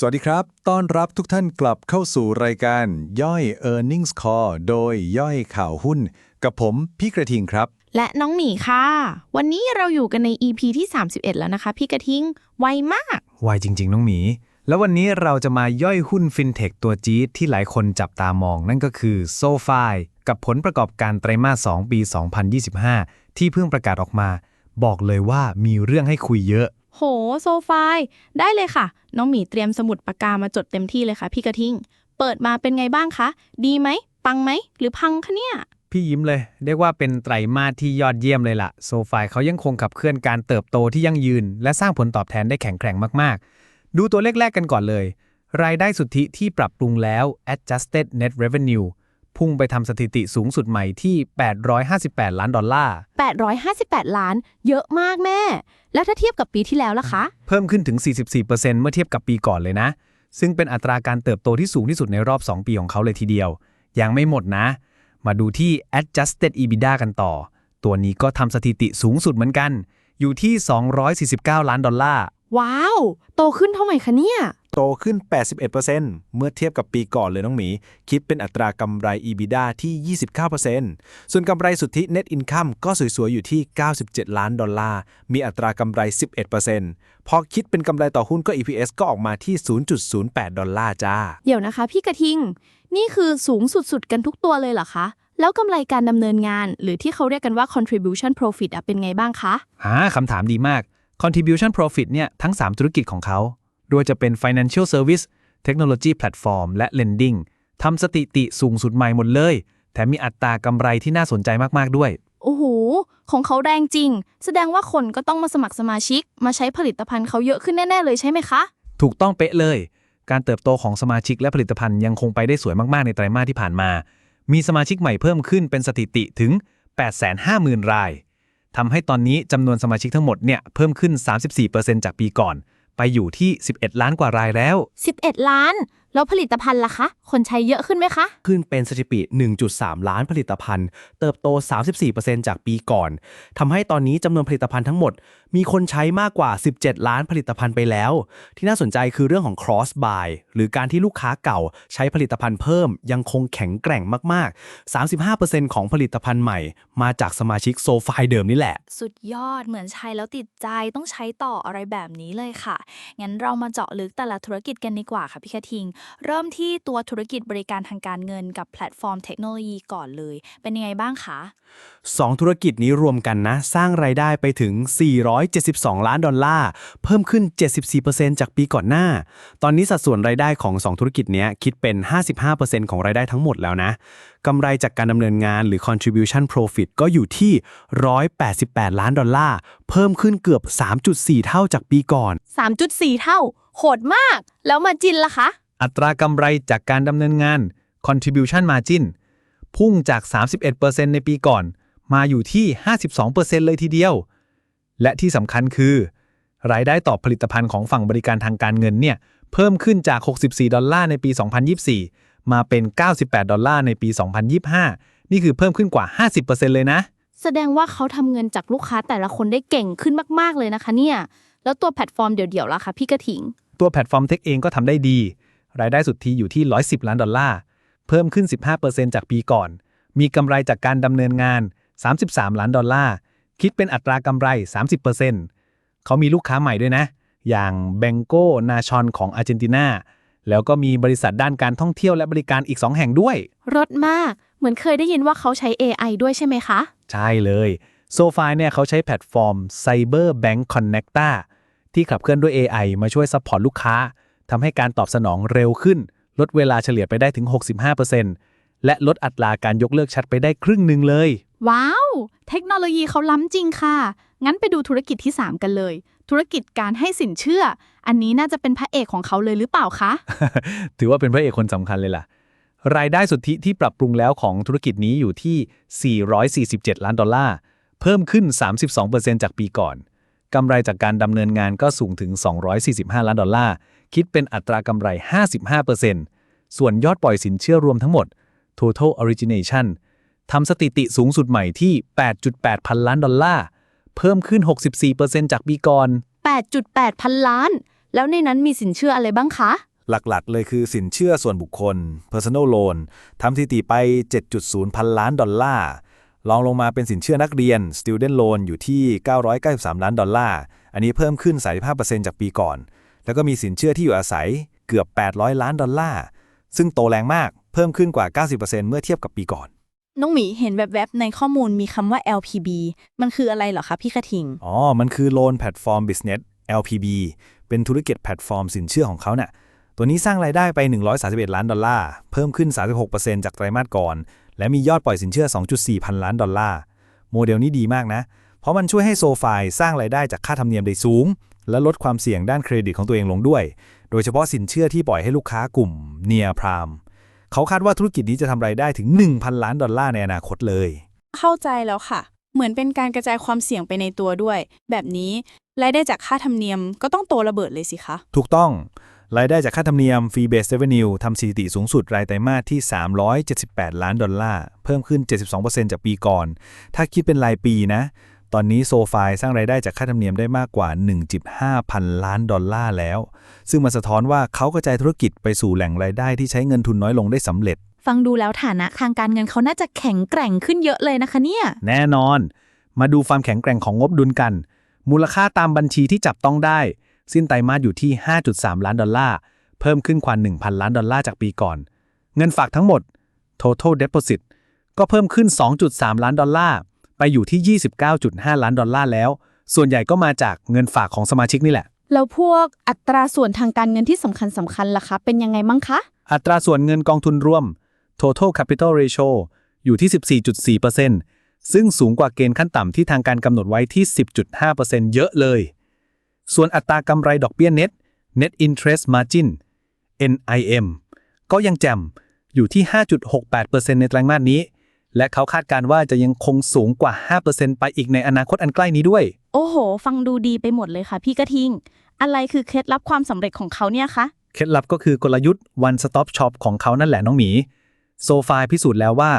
สวัสดีครับ ต้อนรับทุกท่านกลับเข้าสู่รายการย่อย Earnings Call โดยย่อยข่าวหุ้น กับผมพี่กระทิงครับ และน้องหมีค่ะ วันนี้เราอยู่กันใน EP ที่ 31 แล้วนะคะ พี่กระทิง ไวมากวายจริง ๆ น้องหมี แล้ววันนี้เราจะมาย่อยหุ้นฟินเทคตัวจี๊ดที่หลายคนจับตามอง นั่นก็คือโซฟากับผลประกอบการไตรมาส 2 ปี 2025 ที่เพิ่งประกาศออกมา บอกเลยว่ามีเรื่องให้คุยเยอะ โหโซฟายได้เลยค่ะ น้องหมีเตรียมสมุดปากกามาจดเต็มที่เลยค่ะ พี่กระทิง เปิดมาเป็นไงบ้างคะ ดีไหม ปังไหม หรือพังคะเนี่ย พี่ยิ้มเลย เรียกว่าเป็นไตรมาสที่ยอดเยี่ยมเลยล่ะ โซฟาเขายังคงขับเคลื่อนการเติบโตที่ยั่งยืน และสร้างผลตอบแทนได้แข็งแกร่งมากๆ ดูตัวเลขแรกกันก่อนเลย รายได้สุทธิที่ปรับปรุงแล้ว adjusted net revenue พุ่งไปทำสถิติสูงสุดใหม่ที่ 858 ล้านดอลลาร์ 858 ล้าน เยอะมากแม่ แล้วถ้าเทียบกับปีที่แล้วล่ะคะ เพิ่มขึ้นถึง 44%เมื่อเทียบกับปีก่อนเลยนะ ซึ่งเป็นอัตราการเติบโตที่สูงที่สุดในรอบ 2 ปีของเขาเลยทีเดียว ยังไม่หมดนะ มาดูที่ adjusted EBITDA กันต่อ ตัวนี้ก็ทำสถิติสูงสุดเหมือนกัน อยู่ที่ 249 ล้านดอลลาร์ ว้าว โตขึ้นเท่าไหร่คะเนี่ย โตขึ้น 81%เมื่อเทียบกับปีก่อนเลยน้องหมี คิดเป็นอัตรากำไร EBITDA ที่ 29%ส่วนกำไรสุทธิ Net Income ก็สวยๆ อยู่ที่ 97 ล้านดอลลาร์ มีอัตรากำไร 11%พอคิดเป็นกำไรต่อหุ้นก็ EPS ก็ออกมาที่ 0.08 ดอลลาร์จ้า เดี๋ยวนะคะพี่กระทิง นี่คือสูงสุดๆ กันทุกตัวเลยเหรอคะแล้วกำไรการดำเนินงาน หรือที่เขาเรียกกันว่า contribution profit อะเป็นไงบ้างคะอ่าคำถามดีมาก contribution profit เนี่ยทั้ง 3 ธุรกิจของเขา โดยจะเป็น financial service technology platform และ lending ทำสถิติสูงสุดใหม่หมดเลย แถมมีอัตรากำไรที่น่าสนใจมากๆด้วย โอ้โห ของเขาแรงจริง แสดงว่าคนก็ต้องมาสมัครสมาชิก มาใช้ผลิตภัณฑ์เขาเยอะขึ้นแน่ๆเลยใช่ไหมคะ ถูกต้องเป๊ะเลย การเติบโตของสมาชิกและผลิตภัณฑ์ยังคงไปได้สวยมากๆในไตรมาสที่ผ่านมา มีสมาชิกใหม่เพิ่มขึ้นเป็นสถิติถึง 850,000 รายทำให้ตอนนี้จำนวนสมาชิกทั้งหมดเนี่ยเพิ่มขึ้น 34%จากปีก่อน ไปอยู่ที่ 11 ล้านกว่ารายแล้ว 11 ล้าน แล้วผลิตภัณฑ์ล่ะคะ คนใช้เยอะขึ้นไหมคะ ขึ้นเป็นสถิติ 1.3 ล้านผลิตภัณฑ์ เติบโต 34%จากปีก่อน ทำให้ตอนนี้จำนวนผลิตภัณฑ์ทั้งหมดมีคนใช้มากกว่า 17 ล้านผลิตภัณฑ์ไปแล้ว ที่น่าสนใจคือเรื่องของ cross buy หรือการที่ลูกค้าเก่าใช้ผลิตภัณฑ์เพิ่ม ยังคงแข็งแกร่งมาก ๆ 35%ของผลิตภัณฑ์ใหม่ มาจากสมาชิกโซฟายเดิมนี่แหละ สุดยอดเหมือนใช้แล้วติดใจต้องใช้ต่ออะไรแบบนี้เลยค่ะ งั้นเรามาเจาะลึกแต่ละธุรกิจกันดีกว่าค่ะพี่คทิง เริ่มที่ตัวธุรกิจบริการทางการเงินกับแพลตฟอร์มเทคโนโลยีก่อนเลย เป็นยังไงบ้างคะสองธุรกิจนี้รวมกันนะ สร้างรายได้ไปถึง472 ล้านดอลลาร์ เพิ่มขึ้น 74%จากปีก่อนหน้า ตอนนี้สัดส่วนรายได้ของ 2 ธุรกิจเนี้ยคิดเป็น 55%ของรายได้ทั้งหมดแล้วนะกำไรจากการดำเนินงานหรือ contribution profit ก็อยู่ที่ 188 ล้านดอลลาร์ เพิ่มขึ้นเกือบ 3.4 เท่าจากปีก่อน 3.4 เท่า โหดมาก แล้วมาจินล่ะคะ อัตรากำไรจากการดำเนินงาน contribution margin พุ่งจาก 31%ในปีก่อน มาอยู่ที่ 52%เลยทีเดียว และที่สำคัญคือ รายได้ต่อผลิตภัณฑ์ของฝั่งบริการทางการเงินเนี่ยเพิ่มขึ้นจาก 64 ดอลลาร์ในปี 2024 มาเป็น 98 ดอลลาร์ในปี 2025 นี่คือเพิ่มขึ้นกว่า 50%เลยนะ แสดงว่าเขาทำเงินจากลูกค้าแต่ละคนได้เก่งขึ้นมาก ๆ เลยนะคะเนี่ย แล้วตัวแพลตฟอร์มเดี่ยวๆล่ะคะพี่กระถิง ตัวแพลตฟอร์มเทคเองก็ทำได้ดี รายได้สุทธิอยู่ที่ 110 ล้านดอลลาร์ เพิ่มขึ้น 15%จากปีก่อน มีกำไรจากการดำเนินงาน 33 ล้านดอลลาร์ คิดเป็นอัตรากำไร 30%เขามีลูกค้าใหม่ด้วยนะ อย่างเบงโกนาชอนของอาร์เจนตินาแล้วก็มีบริษัทด้านการท่องเที่ยวและบริการอีก 2 แห่งด้วย รถมาก เหมือนเคยได้ยินว่าเขาใช้ AI ด้วยใช่ไหมคะ ใช่เลยโซฟาเนี่ยเขาใช้แพลตฟอร์ม Cyber Bank Connector ที่ขับเคลื่อนด้วย AI มาช่วยซัพพอร์ตลูกค้าทำให้การตอบสนองเร็วขึ้น ลดเวลาเฉลี่ยไปได้ถึง 65%และลดอัตราการยกเลิกแชทไปได้ครึ่งหนึ่งเลย ว้าว เทคโนโลยีเขาล้ำจริงค่ะ งั้นไปดูธุรกิจที่ 3 กันเลย ธุรกิจการให้สินเชื่อ อันนี้น่าจะเป็นพระเอกของเขาเลยหรือเปล่าคะ ถือว่าเป็นพระเอกคนสำคัญเลยล่ะ รายได้สุทธิที่ปรับปรุงแล้วของธุรกิจนี้อยู่ที่ 447 ล้านดอลลาร์ เพิ่มขึ้น 32%จากปีก่อน กำไรจากการดำเนินงานก็สูงถึง 245 ล้านดอลลาร์ คิดเป็นอัตรากำไร 55%ส่วนยอดปล่อยสินเชื่อรวมทั้งหมด total origination ทำสถิติสูงสุดใหม่ที่ 8.8 พันล้านดอลลาร์ เพิ่มขึ้น 64%จากปีก่อน 8.8 พันล้าน แล้วในนั้นมีสินเชื่ออะไรบ้างคะ หลักๆ เลยคือสินเชื่อส่วนบุคคล personal loan ทำสถิติไป 7.0 พันล้านดอลลาร์รองลงมาเป็นสินเชื่อนักเรียน student loan อยู่ที่ 993 ล้านดอลลาร์ อันนี้เพิ่มขึ้น 35%จากปีก่อน แล้วก็มีสินเชื่อที่อยู่อาศัยเกือบ 800 ล้านดอลลาร์ ซึ่งโตแรงมาก เพิ่มขึ้นกว่า 90%เมื่อเทียบกับปีก่อน น้องหมีเห็นแวบๆ ในข้อมูลมีคำว่า LPB มันคืออะไรเหรอคะพี่กระทิง อ๋อ มันคือ Loan Platform Business LPB เป็นธุรกิจแพลตฟอร์มสินเชื่อของเขาเนี่ยตัวนี้สร้างรายได้ไป 131 ล้านดอลลาร์ เพิ่มขึ้น 36%จากไตรมาสก่อน และมียอดปล่อยสินเชื่อ 2.4 พันล้านดอลลาร์ โมเดลนี้ดีมากนะ เพราะมันช่วยให้โซฟายสร้างรายได้จากค่าธรรมเนียมได้สูง และลดความเสี่ยงด้านเครดิตของตัวเองลงด้วย โดยเฉพาะสินเชื่อที่ปล่อยให้ลูกค้ากลุ่มเนียพราม เขาคาดว่าธุรกิจนี้จะทำรายได้ถึง 1,000 ล้านดอลลาร์ในอนาคตเลย เข้าใจแล้วค่ะ เหมือนเป็นการกระจายความเสี่ยงไปในตัวด้วย แบบนี้รายได้จากค่าธรรมเนียมก็ต้องโตระเบิดเลยสิคะ ถูกต้อง รายได้จากค่าธรรมเนียม Fee Based Revenue ทำสถิติสูงสุดรายไตรมาสที่ 378 ล้านดอลลาร์ เพิ่มขึ้น 72%จากปีก่อน ถ้าคิดเป็นรายปีนะ ตอนนี้โซฟายสร้างรายได้จากค่าธรรมเนียมได้มากกว่า 1.5 พันล้านดอลลาร์แล้ว ซึ่งมันสะท้อนว่าเขากระจายธุรกิจไปสู่แหล่งรายได้ที่ใช้เงินทุนน้อยลงได้สำเร็จ ฟังดูแล้วฐานะทางการเงินเขาน่าจะแข็งแกร่งขึ้นเยอะเลยนะคะเนี่ย แน่นอน มาดูความแข็งแกร่งของงบดุลกัน มูลค่าตามบัญชีที่จับต้องได้ สิ้นไตรมาสอยู่ที่ 5.3 ล้านดอลลาร์เพิ่มขึ้นกว่า 1,000 ล้านดอลลาร์จากปีก่อน เงินฝากทั้งหมด total deposit ก็เพิ่มขึ้น 2.3 ล้านดอลลาร์ ไปอยู่ที่ 29.5 ล้านดอลลาร์แล้ว ส่วนใหญ่ก็มาจากเงินฝากของสมาชิกนี่แหละ แล้วพวกอัตราส่วนทางการเงินที่สำคัญสำคัญล่ะคะเป็นยังไงมั่งคะ อัตราส่วนเงินกองทุนรวม total capital ratio อยู่ที่ 14.4%ซึ่งสูงกว่าเกณฑ์ขั้นต่ำที่ทางการกำหนดไว้ที่ 10.5%เยอะเลย ส่วนอัตรากำไรดอกเบี้ย net net interest margin NIM ก็ยังแจ่มอยู่ที่ 5.68%ในไตรมาสนี้ และเขาคาดการณ์ว่าจะยังคงสูงกว่า 5%ไปอีกในอนาคตอันใกล้นี้ด้วย โอ้โห ฟังดูดีไปหมดเลยค่ะพี่กระทิง อะไรคือเคล็ดลับความสำเร็จของเขาเนี่ยคะ เคล็ดลับก็คือกลยุทธ์ one stop shop ของเขานั่นแหละน้องหมี โซฟาพิสูจน์แล้วว่า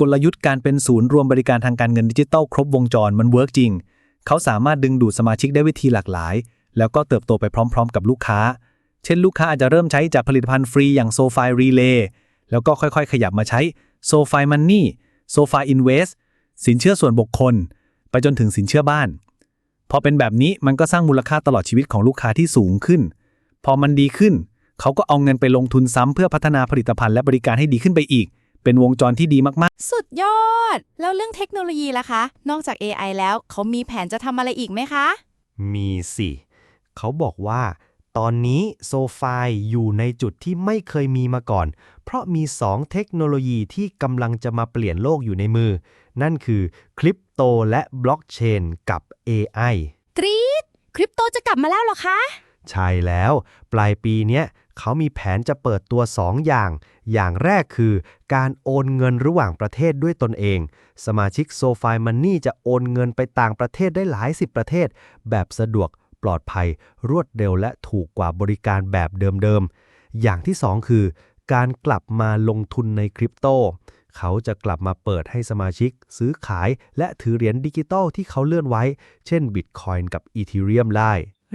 กลยุทธ์การเป็นศูนย์รวมบริการทางการเงินดิจิทัลครบวงจรมันเวิร์กจริง เขาสามารถดึงดูดสมาชิกได้วิธีหลากหลาย แล้วก็เติบโตไปพร้อม ๆ กับลูกค้า เช่น ลูกค้าอาจจะเริ่มใช้จากผลิตภัณฑ์ฟรีอย่างโซฟารีเลย์แล้วก็ค่อยๆ ขยับมาใช้โซฟามันนี่ โซฟาอินเวสสินเชื่อส่วนบุคคล ไปจนถึงสินเชื่อบ้าน พอเป็นแบบนี้มันก็สร้างมูลค่าตลอดชีวิตของลูกค้าที่สูงขึ้น พอมันดีขึ้น เขาก็เอาเงินไปลงทุนซ้ำเพื่อพัฒนาผลิตภัณฑ์และบริการให้ดีขึ้นไปอีก เป็นวงจรที่ดีมากสุดยอด แล้วเรื่องเทคโนโลยีล่ะคะ นอกจาก AI แล้วเขามีแผนจะทำอะไรอีกไหมคะ มีสิ เขาบอกว่า ตอนนี้โซฟายอยู่ในจุดที่ไม่เคยมีมาก่อน เพราะมี 2 เทคโนโลยีที่กำลังจะมาเปลี่ยนโลกอยู่ในมือ นั่นคือคริปโตและบล็อกเชนกับ AI กรี๊ดคริปโตจะกลับมาแล้วเหรอคะ ใช่แล้ว ปลายปีเนี้ยเขามีแผนจะเปิดตัว 2 อย่าง อย่างแรกคือ การโอนเงินระหว่างประเทศด้วยตนเอง สมาชิกโซฟายมันนี่จะโอนเงินไปต่างประเทศได้หลายสิบประเทศ แบบสะดวก ปลอดภัย รวดเร็วและถูกกว่าบริการแบบเดิมๆ อย่างที่ 2 คือ การกลับมาลงทุนในคริปโต เขาจะกลับมาเปิดให้สมาชิก ซื้อขายและถือเหรียญดิจิตอลที่เขาเลื่อนไว้ เช่น Bitcoin กับ Ethereum ได้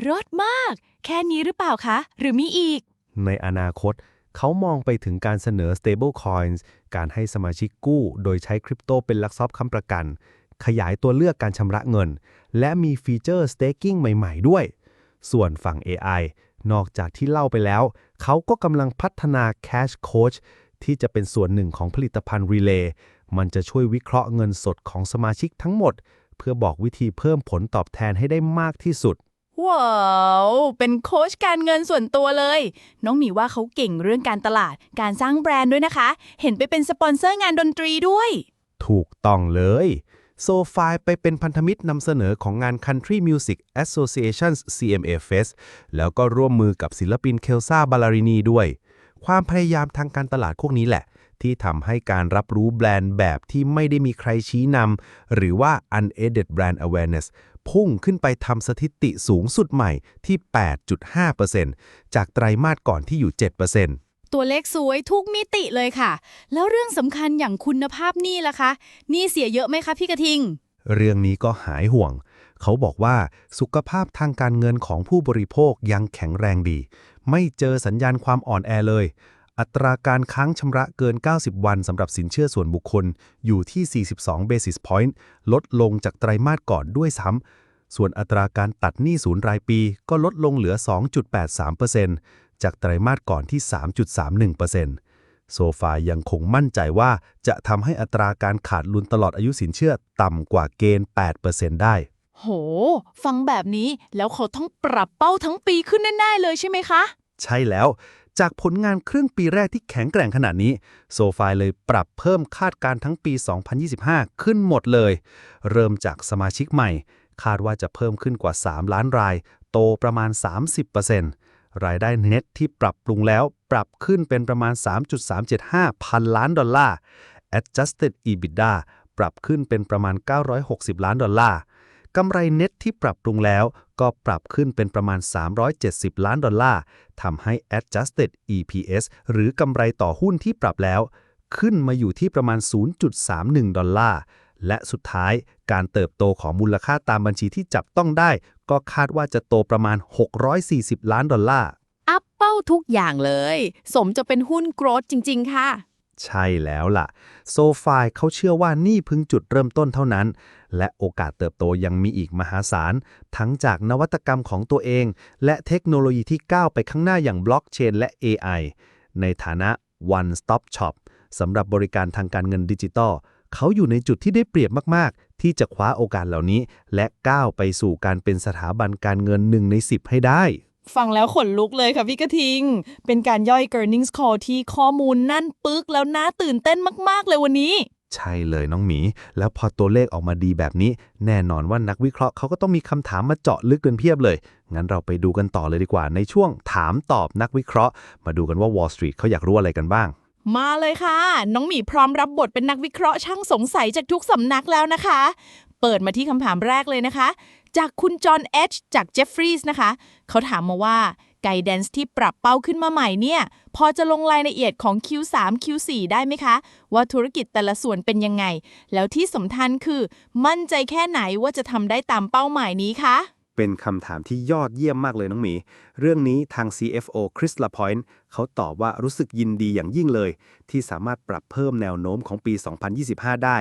รสมาก แค่นี้หรือเปล่าคะ หรือมีอีก ในอนาคตเขามองไปถึงการเสนอ stable coins การให้สมาชิกกู้ โดยใช้คริปโตเป็นหลักทรัพย์ค้ำประกัน ขยายตัวเลือกการชำระเงิน และมีฟีเจอร์ staking ใหม่ๆด้วย ส่วนฝั่ง AI นอกจากที่เล่าไปแล้ว เขาก็กำลังพัฒนา Cash Coach ที่จะเป็นส่วนหนึ่งของผลิตภัณฑ์ Relay มันจะช่วยวิเคราะห์เงินสดของสมาชิกทั้งหมด เพื่อบอกวิธีเพิ่มผลตอบแทนให้ได้มากที่สุด ว้าว เป็นโค้ชการเงินส่วนตัวเลย น้องหมีว่าเขาเก่งเรื่องการตลาด การสร้างแบรนด์ด้วยนะคะ เห็นไปเป็นสปอนเซอร์งานดนตรีด้วย ถูกต้องเลย โซฟายไปเป็นพันธมิตรนำเสนอของงาน Country Music Association's CMA Fest แล้วก็ร่วมมือกับศิลปินเคลซาบาลารินีด้วย ความพยายามทางการตลาดพวกนี้แหละ ที่ทำให้การรับรู้แบรนด์แบบที่ไม่ได้มีใครชี้นำหรือว่า unaided brand awareness พุ่งขึ้นไปทำสถิติสูงสุดใหม่ที่ 8.5%จากไตรมาสก่อนที่อยู่ 7% ตัวเลขสวยทุกมิติเลยค่ะ แล้วเรื่องสำคัญอย่างคุณภาพหนี่ล่ะคะหนี่เสียเยอะไหมคะพี่กระทิง เรื่องนี้ก็หายห่วง เขาบอกว่าสุขภาพทางการเงินของผู้บริโภคยังแข็งแรงดี ไม่เจอสัญญาณความอ่อนแอเลย อัตราการค้างชำระเกิน 90 วันสำหรับสินเชื่อส่วนบุคคลอยู่ที่ 42 basis point ลดลงจากไตรมาสก่อนด้วยซ้ำส่วนอัตราการตัดหนี้ศูนย์รายปีก็ลดลงเหลือ 2.83% จากไตรมาสก่อนที่ 3.31%โซฟายังคงมั่นใจว่าจะทำให้อัตราการขาดลุนตลอดอายุสินเชื่อต่ำกว่าเกณฑ์ 8%ได้ โห ฟังแบบนี้แล้วเขาต้องปรับเป้าทั้งปีขึ้นแน่ๆเลยใช่ไหมคะ ใช่แล้วจากผลงานครึ่งปีแรกที่แข็งแกร่งขนาดนี้ โซฟายเลยปรับเพิ่มคาดการณ์ทั้งปี 2025 ขึ้นหมดเลย เริ่มจากสมาชิกใหม่ คาดว่าจะเพิ่มขึ้นกว่า 3 ล้านราย โตประมาณ 30% รายได้เน็ตที่ปรับปรุงแล้วปรับขึ้นเป็นประมาณ 3.375 พันล้านดอลลาร์ adjusted EBITDA ปรับขึ้นเป็นประมาณ 960 ล้านดอลลาร์กำไรเน็ตที่ปรับปรุงแล้วก็ปรับขึ้นเป็นประมาณ 370 ล้านดอลลาร์ทำให้ adjusted EPS หรือกำไรต่อหุ้นที่ปรับแล้ว ขึ้นมาอยู่ที่ประมาณ 0.31 ดอลลาร์ และสุดท้ายการเติบโตของมูลค่าตามบัญชีที่จับต้องได้ ก็คาดว่าจะโตประมาณ 640 ล้านดอลลาร์ อัพเป้าทุกอย่างเลย สมจะเป็นหุ้นโกรดจริง ๆ ค่ะ ใช่แล้วล่ะ โซฟายเขาเชื่อว่านี่เพิ่งจุดเริ่มต้นเท่านั้น และโอกาสเติบโตยังมีอีกมหาศาล ทั้งจากนวัตกรรมของตัวเอง และเทคโนโลยีที่ก้าวไปข้างหน้าอย่างบล็อกเชนและ AI ในฐานะ one stop shop สำหรับบริการทางการเงินดิจิตอล เขาอยู่ในจุดที่ได้เปรียบมาก ๆ ที่จะคว้าโอกาสเหล่านี้ และก้าวไปสู่การเป็นสถาบันการเงินหนึ่งใน 10 ให้ได้ ฟังแล้วขนลุกเลยค่ะพี่กระทิง เป็นการย่อย g e r n i n g s Call ที่ข้อมูลนั่นปึกแล้วน่าตื่นเต้นมาก ๆ เลยวันนี้ใช่เลยน้องหมี แล้วพอตัวเลขออกมาดีแบบนี้ แน่นอนว่านักวิเคราะห์เขาก็ต้องมีคำถามมาเจาะลึกกันเพียบเลย งั้นเราไปดูกันต่อเลยดีกว่าในช่วงถามตอบนักวิเคราะห์ มาดูกันว่า Wall Street เขาอยากรู้อะไรกันบ้าง มาเลยค่ะ น้องหมีพร้อมรับบทเป็นนักวิเคราะห์ช่างสงสัยจากทุกสำนักแล้วนะคะ เปิดมาที่คำถามแรกเลยนะคะ จากคุณจอห์นเอชจาก Jeffries นะคะ เขาถามมาว่าไกด์แดนซ์ที่ปรับเป้าขึ้นมาใหม่เนี่ย พอจะลงรายละเอียดของ Q3 Q4 ได้ไหมคะ ว่าธุรกิจแต่ละส่วนเป็นยังไง แล้วที่สำคัญคือ มั่นใจแค่ไหนว่าจะทำได้ตามเป้าหมายนี้คะ เป็นคำถามที่ยอดเยี่ยมมากเลยน้องหมี เรื่องนี้ทาง CFO คริสลาพอยน์เขาตอบว่ารู้สึกยินดีอย่างยิ่งเลย ที่สามารถปรับเพิ่มแนวโน้มของปี 2025 ได้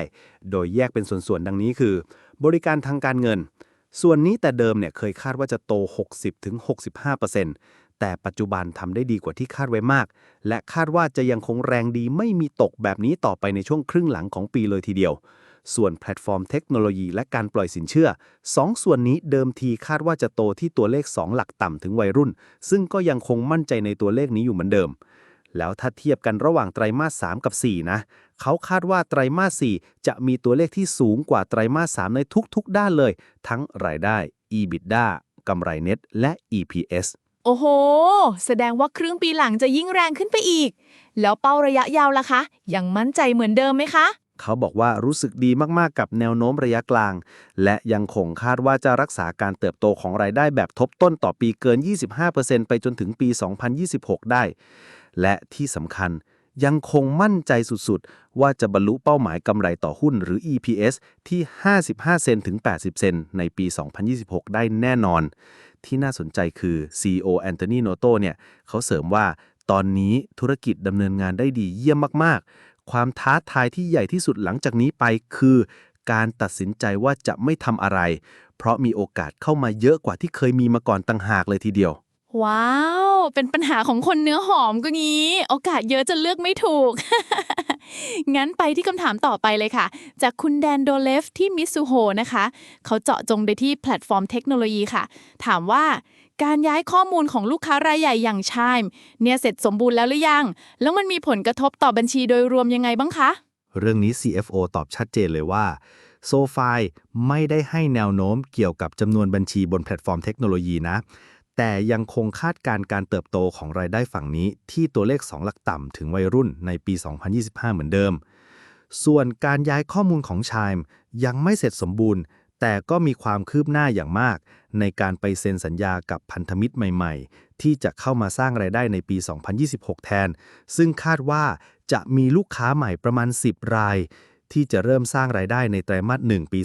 โดยแยกเป็นส่วนๆ ดังนี้คือ บริการทางการเงิน ส่วนนี้แต่เดิมเนี่ยเคยคาดว่าจะโต 60-65%แต่ปัจจุบันทำได้ดีกว่าที่คาดไว้มาก และคาดว่าจะยังคงแรงดีไม่มีตกแบบนี้ต่อไปในช่วงครึ่งหลังของปีเลยทีเดียว ส่วนแพลตฟอร์มเทคโนโลยีและการปล่อยสินเชื่อ2ส่วนนี้เดิมทีคาดว่าจะโตที่ตัวเลข 2 หลักต่ำถึงวัยรุ่น ซึ่งก็ยังคงมั่นใจในตัวเลขนี้อยู่เหมือนเดิม แล้วถ้าเทียบกันระหว่างไตรมาส 3 กับ 4 นะ เขาคาดว่าไตรมาส 4 จะมีตัวเลขที่สูงกว่าไตรมาส 3 ในทุกๆ ด้านเลย ทั้งรายได้ EBITDA กำไรเน็ตและ EPS โอ้โห แสดงว่าครึ่งปีหลังจะยิ่งแรงขึ้นไปอีก แล้วเป้าระยะยาวล่ะคะ ยังมั่นใจเหมือนเดิมไหมคะ เขาบอกว่ารู้สึกดีมากๆกับแนวโน้มระยะกลาง และยังคงคาดว่าจะรักษาการเติบโตของรายได้แบบทบต้นต่อปีเกิน 25%ไปจนถึงปี 2026 ได้ และที่สำคัญยังคงมั่นใจสุดๆ ว่าจะบรรลุเป้าหมายกำไรต่อหุ้นหรือ EPS ที่ 55 เซนถึง 80 เซนในปี 2026 ได้แน่นอน ที่น่าสนใจคือ CEO แอนโทนีโนโตเนี่ย เขาเสริมว่าตอนนี้ธุรกิจดำเนินงานได้ดีเยี่ยมมากๆ ความท้าทายที่ใหญ่ที่สุดหลังจากนี้ไปคือ การตัดสินใจว่าจะไม่ทำอะไร เพราะมีโอกาสเข้ามาเยอะกว่าที่เคยมีมาก่อนต่างหากเลยทีเดียว ว้าว เป็นปัญหาของคนเนื้อหอมก็งี้ โอกาสเยอะจนเลือกไม่ถูก งั้นไปที่คำถามต่อไปเลยค่ะ จากคุณแดนโดเลฟที่มิสซูโฮนะคะ เขาเจาะจงไปที่แพลตฟอร์มเทคโนโลยีค่ะ ถามว่า การย้ายข้อมูลของลูกค้ารายใหญ่อย่างชายเนี่ยเสร็จสมบูรณ์แล้วหรือยัง แล้วมันมีผลกระทบต่อบัญชีโดยรวมยังไงบ้างคะ เรื่องนี้ CFO ตอบชัดเจนเลยว่าโซฟายไม่ได้ให้แนวโน้มเกี่ยวกับจำนวนบัญชีบนแพลตฟอร์มเทคโนโลยีนะ แต่ยังคงคาดการณ์การเติบโตของรายได้ฝั่งนี้ ที่ตัวเลข 2 หลักต่ำถึงวัยรุ่นในปี 2025 เหมือนเดิม ส่วนการย้ายข้อมูลของชายยังไม่เสร็จสมบูรณ์ แต่ก็มีความคืบหน้าอย่างมาก ในการไปเซ็นสัญญากับพันธมิตรใหม่ ๆ ที่จะเข้ามาสร้างรายได้ในปี 2026 แทน ซึ่งคาดว่าจะมีลูกค้าใหม่ประมาณ 10 ราย ที่จะเริ่มสร้างรายได้ในไตรมาส 1 ปี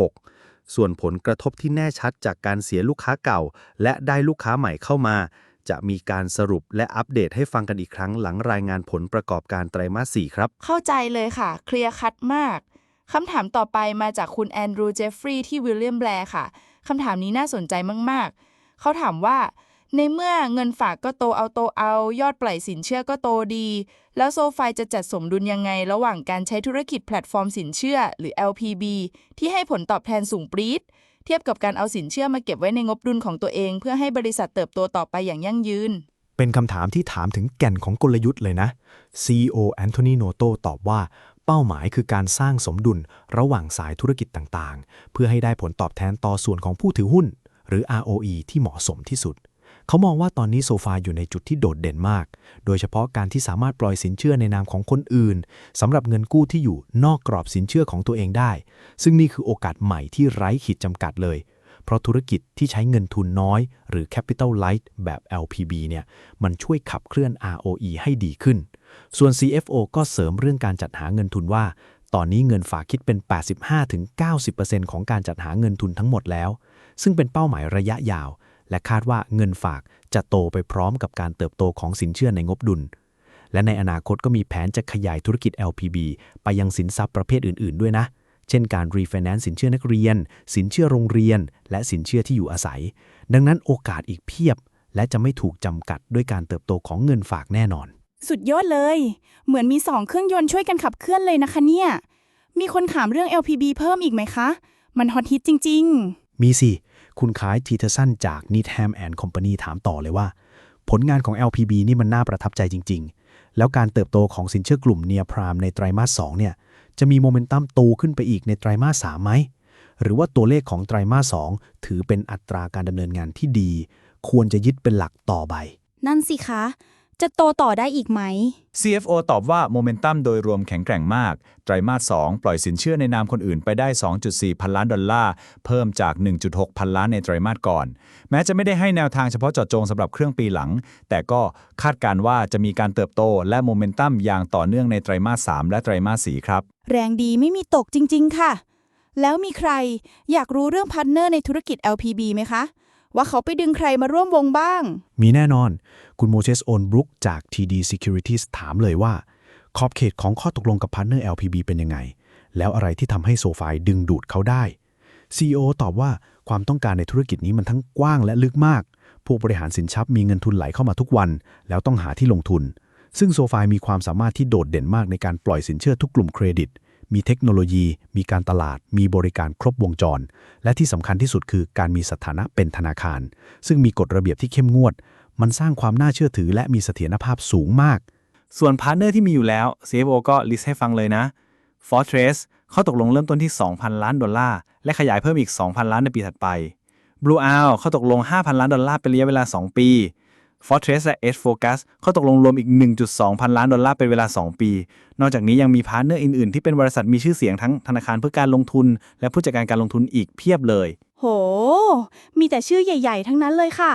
2026 ส่วนผลกระทบที่แน่ชัดจากการเสียลูกค้าเก่า และได้ลูกค้าใหม่เข้ามา จะมีการสรุปและอัปเดตให้ฟังกันอีกครั้งหลังรายงานผลประกอบการไตรมาส 4 ครับ เข้าใจเลยค่ะ เคลียร์คัดมากคำถามต่อไปมาจากคุณแอนดรูว์เจฟฟรีย์ที่วิลเลียมแบร์ค่ะ คำถามนี้น่าสนใจมาก ๆ เขาถามว่า ในเมื่อเงินฝากก็โตเอาโตเอา ยอดปล่อยสินเชื่อก็โตดี แล้วโซฟายจะจัดสมดุลยังไง ระหว่างการใช้ธุรกิจแพลตฟอร์มสินเชื่อ หรือ LPB ที่ให้ผลตอบแทนสูงปรี๊ดเทียบกับการเอาสินเชื่อมาเก็บไว้ในงบดุลของตัวเอง เพื่อให้บริษัทเติบโตต่อไปอย่างยั่งยืน เป็นคำถามที่ถามถึงแก่นของกลยุทธ์เลยนะ CEO แอนโทนีโนโตตอบว่า เป้าหมายคือการสร้างสมดุลระหว่างสายธุรกิจต่างๆ เพื่อให้ได้ผลตอบแทนต่อส่วนของผู้ถือหุ้น หรือ ROE ที่เหมาะสมที่สุด เขามองว่าตอนนี้โซฟาอยู่ในจุดที่โดดเด่นมาก โดยเฉพาะการที่สามารถปล่อยสินเชื่อในนามของคนอื่นสำหรับเงินกู้ที่อยู่นอกกรอบสินเชื่อของตัวเองได้ ซึ่งนี่คือโอกาสใหม่ที่ไร้ขีดจำกัดเลยเพราะธุรกิจที่ใช้เงินทุนน้อย หรือ Capital Light แบบ LPB เนี่ย มันช่วยขับเคลื่อน ROE ให้ดีขึ้น ส่วน CFO ก็เสริมเรื่องการจัดหาเงินทุนว่า ตอนนี้เงินฝากคิดเป็น 85-90%ของการจัดหาเงินทุนทั้งหมดแล้ว ซึ่งเป็นเป้าหมายระยะยาว และคาดว่าเงินฝากจะโตไปพร้อมกับการเติบโตของสินเชื่อในงบดุล และในอนาคตก็มีแผนจะขยายธุรกิจ LPB ไปยังสินทรัพย์ประเภทอื่น ๆ ด้วยนะเช่นการ refinance สินเชื่อนักเรียน สินเชื่อโรงเรียน และสินเชื่อที่อยู่อาศัย ดังนั้นโอกาสอีกเพียบ และจะไม่ถูกจำกัดด้วยการเติบโตของเงินฝากแน่นอน สุดยอดเลย เหมือนมีสองเครื่องยนต์ช่วยกันขับเคลื่อนเลยนะคะเนี่ย มีคนถามเรื่อง LPB เพิ่มอีกไหมคะ มันฮอตฮิตจริง ๆ มีสิ คุณขายทีเทสันจาก Needham and Company ถามต่อเลยว่า ผลงานของ LPB นี่มันน่าประทับใจจริง ๆ แล้วการเติบโตของสินเชื่อกลุ่มเนียพรามในไตรมาส2เนี่ย จะมีโมเมนตัมโตขึ้นไปอีกในไตรมาส3ไหม หรือว่าตัวเลขของไตรมาส2ถือเป็นอัตราการดำเนินงานที่ดี ควรจะยึดเป็นหลักต่อไป นั่นสิคะ จะโตต่อได้อีกไหม CFO ตอบว่าโมเมนตัมโดยรวมแข็งแกร่งมาก ไตรมาส 2 ปล่อยสินเชื่อในนามคนอื่นไปได้ 2.4 พันล้านดอลลาร์ เพิ่มจาก 1.6 พันล้านในไตรมาสก่อน แม้จะไม่ได้ให้แนวทางเฉพาะเจาะจงสำหรับเครื่องปีหลัง แต่ก็คาดการณ์ว่าจะมีการเติบโตและโมเมนตัมอย่างต่อเนื่องในไตรมาส 3 และไตรมาส 4 ครับ แรงดีไม่มีตกจริง ๆ ค่ะ แล้วมีใครอยากรู้เรื่องพาร์ทเนอร์ในธุรกิจ LPB ไหมคะ ว่าเขาไปดึงใครมาร่วมวงบ้าง มีแน่นอน คุณโมเชสโอนบรุกจาก TD Securities ถามเลยว่า ขอบเขตของข้อตกลงกับพาร์ทเนอร์ LPB เป็นยังไง แล้วอะไรที่ทำให้โซฟายดึงดูดเขาได้ CEO ตอบว่าความต้องการในธุรกิจนี้มันทั้งกว้างและลึกมาก ผู้บริหารสินทรัพย์มีเงินทุนไหลเข้ามาทุกวัน แล้วต้องหาที่ลงทุน ซึ่งโซฟายมีความสามารถที่โดดเด่นมากในการปล่อยสินเชื่อทุกกลุ่มเครดิต มีเทคโนโลยี มีการตลาด มีบริการครบวงจร และที่สำคัญที่สุดคือการมีสถานะเป็นธนาคาร ซึ่งมีกฎระเบียบที่เข้มงวด มันสร้างความน่าเชื่อถือ และมีเสถียรภาพสูงมาก ส่วนพาร์ทเนอร์ที่มีอยู่แล้ว CFO ก็ลิสต์ให้ฟังเลยนะ Fortress ข้อตกลงเริ่มต้นที่ 2,000 ล้านดอลลาร์ และขยายเพิ่มอีก 2,000 ล้านในปีถัดไป Blue Owl ข้อตกลง 5,000 ล้านดอลลาร์เป็นระยะเวลา 2 ปี Fortress และ Edge Focus ข้อตกลงรวมอีก 1.2 พันล้านดอลลาร์เป็นเวลา 2 ปี นอกจากนี้ยังมีพาร์ทเนอร์อื่น ๆ ที่เป็นบริษัทมีชื่อเสียงทั้งธนาคารเพื่อการลงทุน และผู้จัดการการลงทุนอีกเพียบเลย โห มีแต่ชื่อใหญ่ ๆ ทั้งนั้นเลยค่ะ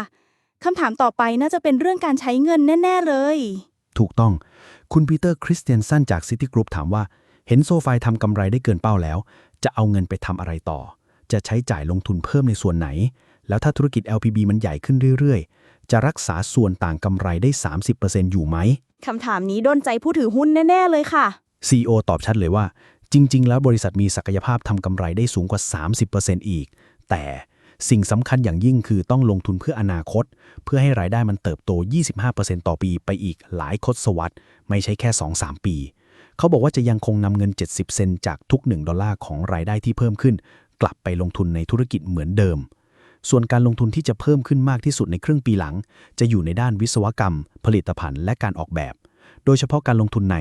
คำถามต่อไปน่าจะเป็นเรื่องการใช้เงินแน่ ๆ เลย ถูกต้อง คุณปีเตอร์คริสเตียนสันจากซิตี้กรุ๊ปถามว่า เห็นโซฟายทำกำไรได้เกินเป้าแล้ว จะเอาเงินไปทำอะไรต่อ จะใช้จ่ายลงทุนเพิ่มในส่วนไหน แล้วถ้าธุรกิจ LPB มันใหญ่ขึ้นเรื่อยๆ จะรักษาส่วนต่างกำไรได้ 30%อยู่ไหม คำถามนี้โดนใจผู้ถือหุ้นแน่ ๆ เลยค่ะ CEO ตอบชัดเลยว่า จริง ๆ แล้วบริษัทมีศักยภาพทำกำไรได้สูงกว่า 30%อีก แต่สิ่งสำคัญอย่างยิ่งคือต้องลงทุนเพื่ออนาคต เพื่อให้รายได้มันเติบโต 25%ต่อปีไปอีกหลายทศวรรษไม่ใช่แค่ 2-3 ปี เขาบอกว่าจะยังคงนำเงิน 70 เซนต์จากทุก 1 ดอลลาร์ของรายได้ที่เพิ่มขึ้น กลับไปลงทุนในธุรกิจเหมือนเดิม ส่วนการลงทุนที่จะเพิ่มขึ้นมากที่สุดในครึ่งปีหลัง จะอยู่ในด้านวิศวกรรม ผลิตภัณฑ์และการออกแบบ โดยเฉพาะการลงทุนใน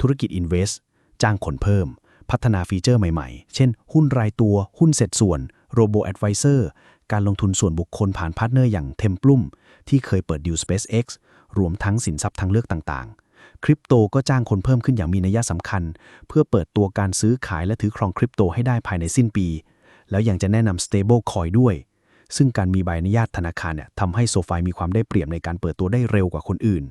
ธุรกิจ Invest จ้างคนเพิ่ม พัฒนาฟีเจอร์ใหม่ๆ เช่น หุ้นรายตัว หุ้นเสร็จส่วน Robo Advisor การลงทุนส่วนบุคคลผ่านพาร์ทเนอร์อย่าง Templum ที่เคยเปิดดิว SpaceX รวมทั้งสินทรัพย์ทางเลือกต่างๆ คริปโตก็จ้างคนเพิ่มขึ้นอย่างมีนัยสำคัญ เพื่อเปิดตัวการซื้อขายและถือครองคริปโตให้ได้ภายในสิ้นปี แล้วยังจะแนะนำ Stable Coin ด้วย ซึ่งการมีใบอนุญาตธนาคารเนี่ยทำให้โซฟายมีความได้เปรียบในการเปิดตัวได้เร็วกว่าคนอื่น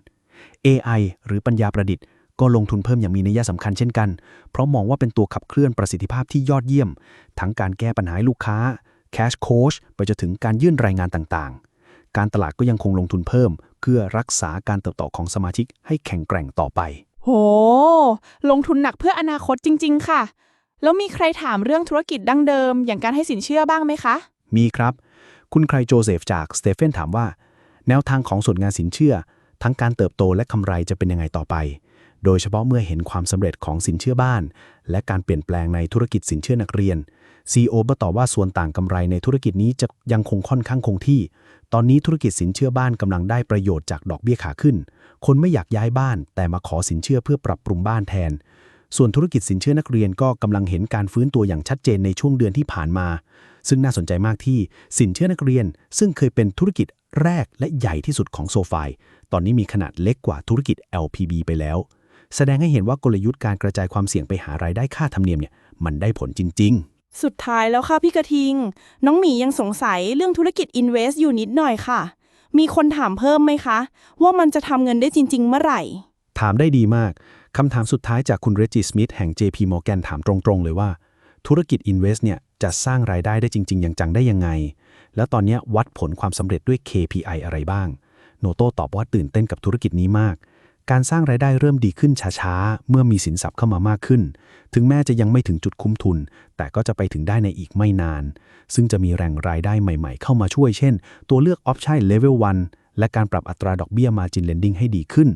AI หรือปัญญาประดิษฐ์ ก็ลงทุนเพิ่มอย่างมีนัยสำคัญเช่นกัน เพราะมองว่าเป็นตัวขับเคลื่อนประสิทธิภาพที่ยอดเยี่ยม ทั้งการแก้ปัญหาให้ลูกค้า Cash Coach ไปจนถึงการยื่นรายงานต่างๆ การตลาดก็ยังคงลงทุนเพิ่ม เพื่อรักษาการเติบโตของสมาชิกให้แข็งแกร่งต่อไป โห ลงทุนหนักเพื่ออนาคตจริง ๆ ค่ะ แล้วมีใครถามเรื่องธุรกิจดั้งเดิม อย่างการให้สินเชื่อบ้างไหมคะ มีครับ คุณใครโจเซฟจากสเตเฟนถามว่า แนวทางของส่วนงานสินเชื่อ ทั้งการเติบโตและกำไรจะเป็นยังไงต่อไป โดยเฉพาะเมื่อเห็นความสำเร็จของสินเชื่อบ้าน และการเปลี่ยนแปลงในธุรกิจสินเชื่อนักเรียน CEO บตอบว่าส่วนต่างกำไรในธุรกิจนี้จะยังคงค่อนข้างคงที่ ตอนนี้ธุรกิจสินเชื่อบ้านกำลังได้ประโยชน์จากดอกเบี้ยขาขึ้น คนไม่อยากย้ายบ้าน แต่มาขอสินเชื่อเพื่อปรับปรุงบ้านแทนส่วนธุรกิจสินเชื่อนักเรียนก็กำลังเห็นการฟื้นตัวอย่างชัดเจนในช่วงเดือนที่ผ่านมา ซึ่งน่าสนใจมากที่สินเชื่อนักเรียน ซึ่งเคยเป็นธุรกิจแรกและใหญ่ที่สุดของโซฟายตอนนี้มีขนาดเล็กกว่าธุรกิจ LPB ไปแล้ว แสดงให้เห็นว่ากลยุทธ์การกระจายความเสี่ยงไปหารายได้ค่าธรรมเนียมเนี่ยมันได้ผลจริง ๆสุดท้ายแล้วค่ะพี่กระทิง น้องหมียังสงสัยเรื่องธุรกิจ Invest อยู่นิดหน่อยค่ะ มีคนถามเพิ่มไหมคะ ว่ามันจะทำเงินได้จริง ๆ เมื่อไหร่ ถามได้ดีมากคำถามสุดท้ายจากคุณเรจิสมิธแห่ง JP Morgan ถามตรง ๆ เลยว่า ธุรกิจ Invest เนี่ย จะสร้างรายได้ได้จริง ๆ อย่างจังได้ยังไง แล้วตอนนี้วัดผลความสำเร็จด้วย KPI อะไรบ้าง โนโต้ตอบว่าตื่นเต้นกับธุรกิจนี้มาก การสร้างรายได้เริ่มดีขึ้นช้าๆ เมื่อมีสินทรัพย์เข้ามามากขึ้น ถึงแม้จะยังไม่ถึงจุดคุ้มทุน แต่ก็จะไปถึงได้ในอีกไม่นาน ซึ่งจะมีแหล่งรายได้ใหม่ ๆ เข้ามาช่วย เช่น ตัวเลือกออปชั่นเลเวล1และการปรับอัตราดอกเบี้ย Margin Lending ให้ดีขึ้น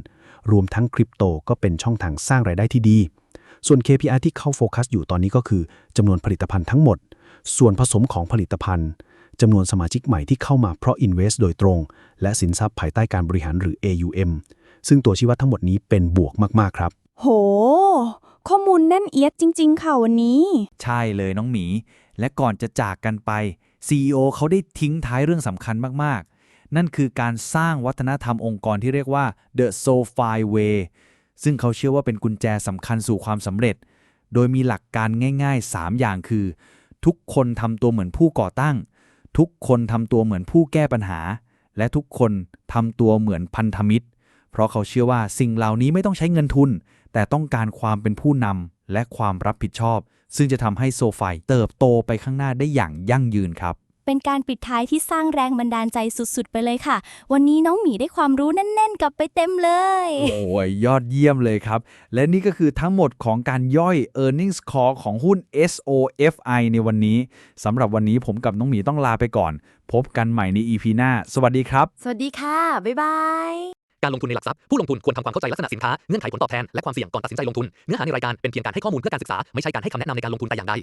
รวมทั้งคริปโตก็เป็นช่องทางสร้างรายได้ที่ดี ส่วน KPI ที่เข้าโฟกัสอยู่ตอนนี้ก็คือจำนวนผลิตภัณฑ์ทั้งหมด ส่วนผสมของผลิตภัณฑ์จำนวนสมาชิกใหม่ที่เข้ามาเพราะ Invest โดยตรง และสินทรัพย์ภายใต้การบริหารหรือ AUM ซึ่งตัวชี้วัดทั้งหมดนี้เป็นบวกมากๆครับ โห ข้อมูลแน่นเอียดจริง ๆ ค่ะวันนี้ ใช่เลยน้องหมี และก่อนจะจากกันไป CEO เขาได้ทิ้งท้ายเรื่องสำคัญมากๆ นั่นคือการสร้างวัฒนธรรมองค์กรที่เรียกว่า The SoFi Way ซึ่งเขาเชื่อว่าเป็นกุญแจสำคัญสู่ความสำเร็จ โดยมีหลักการง่าย ๆ 3 อย่างคือ ทุกคนทำตัวเหมือนผู้ก่อตั้ง ทุกคนทำตัวเหมือนผู้แก้ปัญหา และทุกคนทำตัวเหมือนพันธมิตร เพราะเขาเชื่อว่าสิ่งเหล่านี้ไม่ต้องใช้เงินทุน แต่ต้องการความเป็นผู้นำและความรับผิดชอบ ซึ่งจะทำให้โซฟายเติบโตไปข้างหน้าได้อย่างยั่งยืนครับ เป็นการปิดท้ายที่สร้างแรงบันดาลใจสุดๆ ไปเลยค่ะ วันนี้น้องหมีได้ความรู้แน่นๆ กลับไปเต็มเลย โอ้ยยอดเยี่ยมเลยครับ และนี่ก็คือทั้งหมดของการย่อย earnings call ของหุ้น SOFI ในวันนี้สำหรับวันนี้ผมกับน้องหมีต้องลาไปก่อน พบกันใหม่ใน EP หน้า สวัสดีครับ สวัสดีค่ะ บ๊ายบายการลงทุนในหลักทรัพย์ผู้ลงทุนควรทำความเข้าใจลักษณะสินค้า เงื่อนไขผลตอบแทน และความเสี่ยงก่อนตัดสินใจลงทุน เนื้อหาในรายการเป็นเพียงการให้ข้อมูลเพื่อการศึกษา ไม่ใช่การให้คำแนะนำในการลงทุนแต่อย่างใด